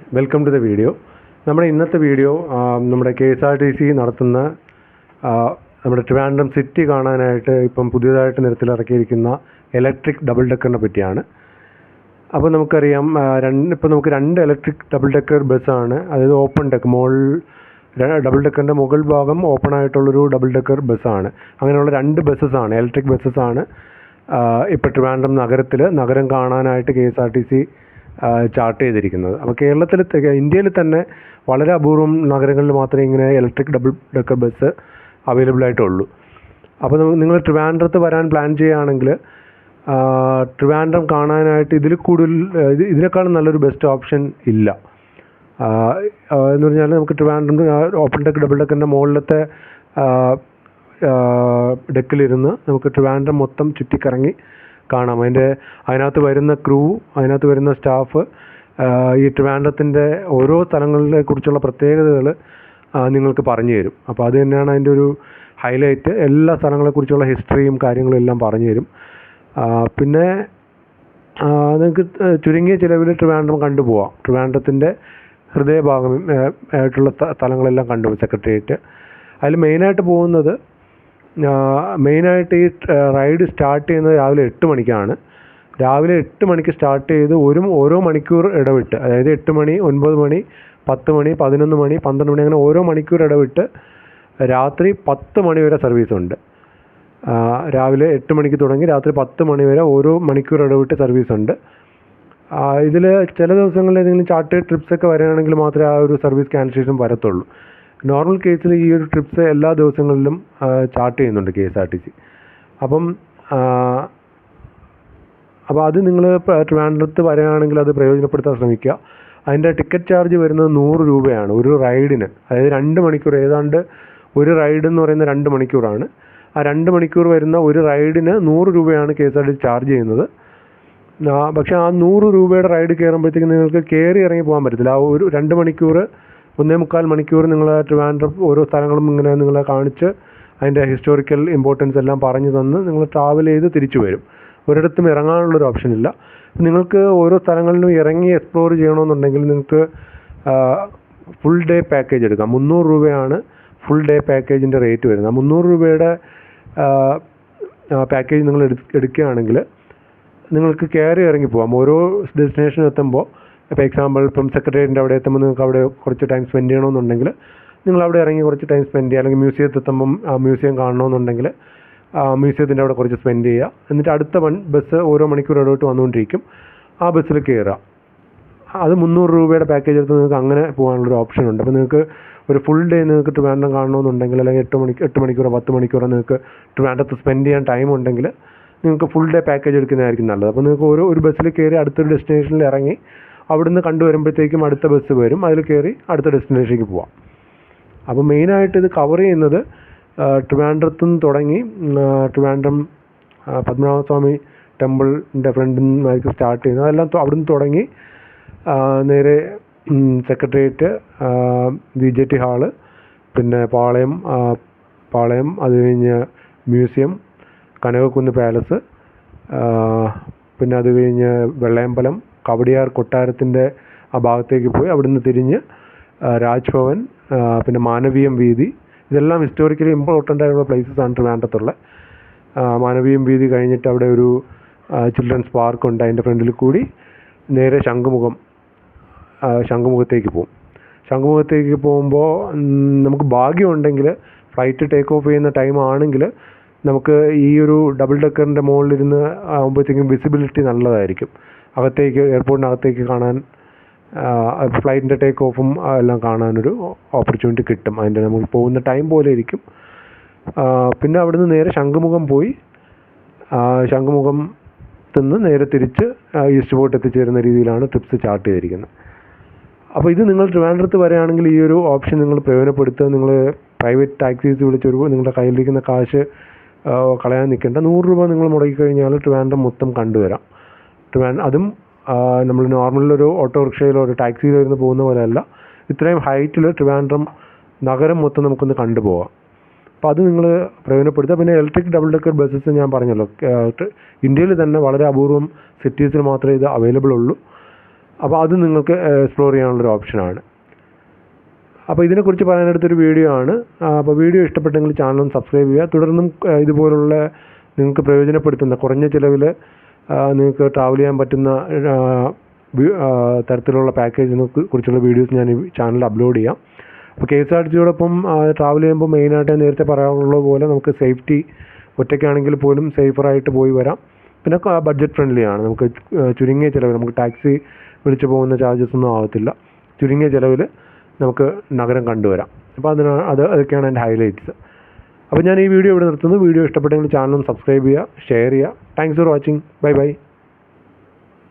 Welcome to the video നമ്മുടെ ഇന്നത്തെ video നമ്മുടെ K S R T C നടത്തുന്ന നമ്മുടെ ട്രിവാൻഡ്രം സിറ്റി കാണാനായിട്ട് ഇപ്പം പുതിയതായിട്ട് നിരത്തിലിറക്കിയിരിക്കുന്ന ഇലക്ട്രിക് ഡബിൾ ഡെക്കറിനെ പറ്റിയാണ്. അപ്പോൾ നമുക്കറിയാം രണ്ട് ഇപ്പോൾ നമുക്ക് രണ്ട് ഇലക്ട്രിക് ഡബിൾ ഡെക്കർ ബസ്സാണ്. അതായത് ഓപ്പൺ ഡെക്ക് മോൾ ഡബിൾ ഡെക്കറിന്റെ മുകൾ ഭാഗം ഓപ്പൺ ആയിട്ടുള്ളൊരു ഡബിൾ ഡെക്കർ ബസ്സാണ്. അങ്ങനെയുള്ള രണ്ട് ബസ്സസ്സാണ് ഇലക്ട്രിക് ബസ്സസ്സാണ്. ഇപ്പോൾ ട്രിവാൻഡ്രം നഗരത്തിൽ നഗരം കാണാനായിട്ട് K S R T C chart ചെയ്തിരിക്കുന്നത്. അപ്പോൾ കേരളത്തിൽ ഇന്ത്യയിൽ തന്നെ വളരെ അപൂർവം നഗരങ്ങളിൽ മാത്രമേ ഇങ്ങനെ electric double decker bus available ആയിട്ടുള്ളൂ. അപ്പോൾ നിങ്ങൾ ട്രിവാൻഡ്രത്ത് വരാൻ പ്ലാൻ ചെയ്യുകയാണെങ്കിൽ ട്രിവാൻഡ്രം കാണാനായിട്ട് ഇതിൽ കൂടുതൽ ഇതിനേക്കാളും നല്ലൊരു ബെസ്റ്റ് ഓപ്ഷൻ ഇല്ല. എന്ന് പറഞ്ഞാൽ നമുക്ക് ട്രിവാൻഡ്രം ഓപ്പൺ ഡെക്ക് ഡബിൾ ഡെക്കിന്റെ മുകളിലത്തെ ഡെക്കിലിരുന്ന് നമുക്ക് ട്രിവാൻഡ്രം മൊത്തം ചുറ്റിക്കറങ്ങി കാണാം. അതിന്റെ അതിനകത്ത് വരുന്ന ക്രൂ അതിനകത്ത് വരുന്ന സ്റ്റാഫ് ഈ ട്രിവാൻഡ്രത്തിന്റെ ഓരോ സ്ഥലങ്ങളെ കുറിച്ചുള്ള പ്രത്യേകതകൾ നിങ്ങൾക്ക് പറഞ്ഞു തരും. അപ്പോൾ അത് തന്നെയാണ് അതിന്റെ ഒരു ഹൈലൈറ്റ് എല്ലാ സ്ഥലങ്ങളെക്കുറിച്ചുള്ള ഹിസ്റ്ററിയും കാര്യങ്ങളും എല്ലാം പറഞ്ഞു തരും. പിന്നെ നിങ്ങൾക്ക് ചുരുങ്ങിയ ചിലവിൽ ട്രിവാൻഡ്രം കണ്ടുപോവാം ട്രിവാൻഡ്രത്തിന്റെ ഹൃദയഭാഗം ആയിട്ടുള്ള സ്ഥ- സ്ഥലങ്ങളെല്ലാം കണ്ടുപോകും സെക്രട്ടേറിയറ്റ് അതിൽ മെയിനായിട്ട് പോകുന്നത് മെയിനായിട്ട് ഈ റൈഡ് സ്റ്റാർട്ട് ചെയ്യുന്നത് രാവിലെ എട്ട് മണിക്കാണ്. രാവിലെ എട്ട് മണിക്ക് സ്റ്റാർട്ട് ചെയ്ത് ഒരു ഓരോ മണിക്കൂർ ഇടവിട്ട് അതായത് എട്ട് മണി ഒൻപത് മണി പത്ത് മണി പതിനൊന്ന് മണി പന്ത്രണ്ട് മണി അങ്ങനെ ഓരോ മണിക്കൂർ ഇടവിട്ട് രാത്രി പത്ത് മണി വരെ സർവീസ് ഉണ്ട്. രാവിലെ എട്ട് മണിക്ക് തുടങ്ങി രാത്രി പത്ത് മണി വരെ ഓരോ മണിക്കൂർ ഇടവിട്ട് സർവീസ് ഉണ്ട്. ഇതിൽ ചില ദിവസങ്ങളിൽ ഏതെങ്കിലും ചാർട്ടേഡ് ട്രിപ്സൊക്കെ വരികയാണെങ്കിൽ മാത്രമേ ആ ഒരു സർവീസ് ക്യാൻസലേഷൻ വരത്തുള്ളൂ. നോർമൽ കേസിൽ ഈ ഒരു ട്രിപ്സ് എല്ലാ ദിവസങ്ങളിലും ചാർട്ട് ചെയ്യുന്നുണ്ട് K S R T C. അപ്പം അപ്പോൾ അത് നിങ്ങൾ ട്രിവാൻഡ്രത്ത് വരികയാണെങ്കിൽ അത് പ്രയോജനപ്പെടുത്താൻ ശ്രമിക്കുക. അതിന്റെ ടിക്കറ്റ് ചാർജ് വരുന്നത് നൂറ് രൂപയാണ് ഒരു റൈഡിന്. അതായത് രണ്ട് മണിക്കൂർ ഏതാണ്ട് ഒരു റൈഡ് എന്ന് പറയുന്ന രണ്ട് മണിക്കൂറാണ്. ആ രണ്ട് മണിക്കൂർ വരുന്ന ഒരു റൈഡിന് നൂറ് രൂപയാണ് K S R T C charge ചെയ്യുന്നത്. പക്ഷേ ആ നൂറ് രൂപയുടെ റൈഡ് കയറുമ്പോഴത്തേക്ക് നിങ്ങൾക്ക് കയറി ഇറങ്ങി പോകാൻ പറ്റത്തില്ല. ആ ഒരു രണ്ട് മണിക്കൂർ ഒന്നേ മുക്കാൽ മണിക്കൂർ നിങ്ങൾ ട്രിവാൻഡ്രം ഓരോ സ്ഥലങ്ങളും ഇങ്ങനെ നിങ്ങളെ കാണിച്ച് അതിന്റെ ഹിസ്റ്റോറിക്കൽ ഇമ്പോർട്ടൻസ് എല്ലാം പറഞ്ഞു തന്ന് നിങ്ങൾ ട്രാവൽ ചെയ്ത് തിരിച്ചു വരും. ഒരിടത്തും ഇറങ്ങാനുള്ളൊരു ഓപ്ഷൻ ഇല്ല. നിങ്ങൾക്ക് ഓരോ സ്ഥലങ്ങളിലും ഇറങ്ങി എക്സ്പ്ലോർ ചെയ്യണമെന്നുണ്ടെങ്കിൽ നിങ്ങൾക്ക് ഫുൾ ഡേ പാക്കേജ് എടുക്കാം. മുന്നൂറ് രൂപയാണ് ഫുൾ ഡേ പാക്കേജിന്റെ റേറ്റ് വരുന്നത്. മുന്നൂറ് രൂപയുടെ പാക്കേജ് നിങ്ങൾ എടു എടുക്കുകയാണെങ്കിൽ നിങ്ങൾക്ക് കയറി ഇറങ്ങി പോകാം ഓരോ ഡെസ്റ്റിനേഷൻ എത്തുമ്പോൾ ഇപ്പോൾ എക്സാമ്പിൾ ഇപ്പം സെക്രട്ടേറിയറ്റിന്റെ അവിടെ എത്തുമ്പോൾ നിങ്ങൾക്ക് അവിടെ കുറച്ച് ടൈം സ്പെൻഡ് ചെയ്യണമെന്നുണ്ടെങ്കിൽ നിങ്ങൾ അവിടെ ഇറങ്ങി കുറച്ച് ടൈം സ്പെൻഡ് ചെയ്യുക. അല്ലെങ്കിൽ മ്യൂസിയത്തിൽ എത്തുമ്പം ആ മ്യൂസിയം കാണണമെന്നുണ്ടെങ്കിൽ മ്യൂസിയത്തിന്റെ അവിടെ കുറച്ച് സ്പെൻഡ് ചെയ്യുക. എന്നിട്ട് അടുത്ത വൺ ബസ് ഓരോ മണിക്കൂർ ഇടവിട്ട് വന്നുകൊണ്ടിരിക്കും. ആ ബസ്സിൽ കയറുക. അത് മുന്നൂറ് രൂപയുടെ പാക്കേജ് എടുത്ത് നിങ്ങൾക്ക് അങ്ങനെ പോകാനുള്ളൊരു ഓപ്ഷൻ ഉണ്ട്. അപ്പോൾ നിങ്ങൾക്ക് ഒരു ഫുൾ ഡേ നിങ്ങൾക്ക് ട്രിവാൻഡ്രം കാണണമെന്നുണ്ടെങ്കിൽ അല്ലെങ്കിൽ എട്ട് മണിക്ക് എട്ട് മണിക്കൂറോ പത്ത് മണിക്കൂറോ നിങ്ങൾക്ക് ട്രിവാൻഡ്രത്ത് സ്പെൻഡ് ചെയ്യാൻ ടൈം ഉണ്ടെങ്കിൽ നിങ്ങൾക്ക് ഫുൾ ഡേ പാക്കേജ് എടുക്കുന്നതായിരിക്കും നല്ലത്. അപ്പോൾ നിങ്ങൾക്ക് ഓരോ ഒരു ബസ്സിൽ കയറി അടുത്തൊരു ഡെസ്റ്റിനേഷനിൽ ഇറങ്ങി അവിടുന്ന് കണ്ടുവരുമ്പോഴത്തേക്കും അടുത്ത ബസ് വരും. അതിൽ കയറി അടുത്ത ഡെസ്റ്റിനേഷനിലേക്ക് പോവാം. അപ്പോൾ മെയിനായിട്ട് ഇത് കവർ ചെയ്യുന്നത് ട്രിവാൻഡ്രത്തു നിന്ന് തുടങ്ങി ട്രിവാൻഡ്രം പത്മനാഭസ്വാമി ടെമ്പിളിന്റെ ഫ്രണ്ടിൽ നിന്നായിരിക്കും സ്റ്റാർട്ട് ചെയ്യുന്നത്. അതെല്ലാം അവിടുന്ന് തുടങ്ങി നേരെ secretariat B J T hall പിന്നെ പാളയം പാളയം അത് കഴിഞ്ഞ് മ്യൂസിയം കനകക്കുന്ന് പാലസ് പിന്നെ അത് കഴിഞ്ഞ് വെള്ളയമ്പലം കവടിയാർ കൊട്ടാരത്തിന്റെ ആ ഭാഗത്തേക്ക് പോയി അവിടുന്ന് തിരിഞ്ഞ് രാജ്ഭവൻ പിന്നെ മാനവീയം വീതി. ഇതെല്ലാം ഹിസ്റ്റോറിക്കലി ഇമ്പോർട്ടന്റ് ആയിട്ടുള്ള പ്ലേസസ് ആണ് ട്രിവാൻഡ്രത്തുള്ള. ആ, മാനവീയം വീതി കഴിഞ്ഞിട്ട് അവിടെ ഒരു ചിൽഡ്രൻസ് പാർക്ക് ഉണ്ട് അതിന്റെ ഫ്രണ്ടിൽ കൂടി. നേരെ ശംഖുമുഖം ശംഖുമുഖത്തേക്ക് പോകും ശംഖുമുഖത്തേക്ക് പോകുമ്പോൾ നമുക്ക് ഭാഗ്യമുണ്ടെങ്കിൽ ഫ്ലൈറ്റ് ടേക്ക് ഓഫ് ചെയ്യുന്ന ടൈം ആണെങ്കിൽ നമുക്ക് ഈ ഒരു ഡബിൾ ഡെക്കറിന്റെ മുകളിലിരുന്ന് ആകുമ്പോഴത്തേക്കും വിസിബിലിറ്റി നല്ലതായിരിക്കും. അകത്തേക്ക് എയർപോർട്ടിനകത്തേക്ക് കാണാൻ ഫ്ലൈറ്റിന്റെ ടേക്ക് ഓഫും എല്ലാം കാണാനൊരു ഓപ്പർച്യൂണിറ്റി കിട്ടും. അതിന്റെ നമ്മൾ പോകുന്ന ടൈം പോലെ ഇരിക്കും. പിന്നെ അവിടുന്ന് നേരെ ശംഖുമുഖം പോയി. ശംഖുമുഖം നിന്ന് നേരെ തിരിച്ച് ഈസ്റ്റ് ബോട്ട് എത്തിച്ചേരുന്ന രീതിയിലാണ് ട്രിപ്സ് ചാർട്ട് ചെയ്തിരിക്കുന്നത്. അപ്പോൾ ഇത് നിങ്ങൾ ട്രിവാൻഡ്രത്ത് വരികയാണെങ്കിൽ ഈ ഒരു ഓപ്ഷൻ നിങ്ങൾ പ്രയോജനപ്പെടുത്തുക. നിങ്ങൾ പ്രൈവറ്റ് ടാക്സീസ് വിളിച്ചൊരു നിങ്ങളുടെ കയ്യിലിരിക്കുന്ന കാശ് കളയാൻ നിൽക്കേണ്ട. നൂറ് രൂപ നിങ്ങൾ മുടക്കി കഴിഞ്ഞാൽ ട്രിവാൻഡ്രം മൊത്തം കണ്ടുവരാം. ട്രിവാൻ അതും നമ്മൾ നോർമലൊരു ഓട്ടോറിക്ഷയിലോ ഒരു ടാക്സിയിലോ ഇരുന്ന് പോകുന്ന പോലെയല്ല. ഇത്രയും ഹൈറ്റിൽ ട്രിവാൻഡ്രം നഗരം മൊത്തം നമുക്കൊന്ന് കണ്ടുപോകാം അപ്പോൾ അത് നിങ്ങൾ പ്രയോജനപ്പെടുത്തുക. പിന്നെ ഇലക്ട്രിക് ഡബിൾ ഡെക്കർ ബസ്സസ് ഞാൻ പറഞ്ഞല്ലോ. ഇന്ത്യയിൽ തന്നെ വളരെ അപൂർവം സിറ്റീസിൽ മാത്രമേ ഇത് അവൈലബിൾ ഉള്ളൂ. അപ്പോൾ അത് നിങ്ങൾക്ക് എക്സ്പ്ലോർ ചെയ്യാനുള്ളൊരു ഓപ്ഷനാണ് അപ്പോൾ ഇതിനെക്കുറിച്ച് പറയാനെടുത്തൊരു വീഡിയോ ആണ്. അപ്പോൾ വീഡിയോ ഇഷ്ടപ്പെട്ടെങ്കിൽ ഒന്ന് സബ്സ്ക്രൈബ് ചെയ്യുക. തുടർന്നും ഇതുപോലുള്ള നിങ്ങൾക്ക് പ്രയോജനപ്പെടുത്തുന്ന കുറഞ്ഞ ചിലവിൽ നിങ്ങൾക്ക് ട്രാവൽ ചെയ്യാൻ പറ്റുന്ന തരത്തിലുള്ള പാക്കേജിനെ കുറിച്ചുള്ള വീഡിയോസ് ഞാൻ ഈ ചാനലിൽ അപ്ലോഡ് ചെയ്യാം. അപ്പോൾ കെ എസ് ആർ ടി സിയോടൊപ്പം ട്രാവൽ ചെയ്യുമ്പോൾ മെയിനായിട്ട് നേരത്തെ പറയാറുള്ളത് പോലെ നമുക്ക് സേഫ്റ്റി ഒറ്റയ്ക്കാണെങ്കിൽ പോലും സേഫറായിട്ട് പോയി വരാം. പിന്നെ ബഡ്ജറ്റ് ഫ്രണ്ട്ലി ആണ്. നമുക്ക് ചുരുങ്ങിയ ചിലവിൽ നമുക്ക് ടാക്സി വിളിച്ചു പോകുന്ന ചാർജസ് ഒന്നും ആവത്തില്ല. ചുരുങ്ങിയ ചിലവിൽ നമുക്ക് നഗരം കണ്ടുവരാം. അപ്പോൾ അതിനാണ് അത് അതൊക്കെയാണ് എന്റെ ഹൈലൈറ്റ്സ് അപ്പോൾ ഞാൻ ഈ വീഡിയോ ഇവിടെ നിർത്തുന്നു. വീഡിയോ ഇഷ്ടപ്പെട്ടെങ്കിൽ ചാനൽ സബ്സ്ക്രൈബ് ചെയ്യുക ഷെയർ ചെയ്യുക. Thanks for watching bye bye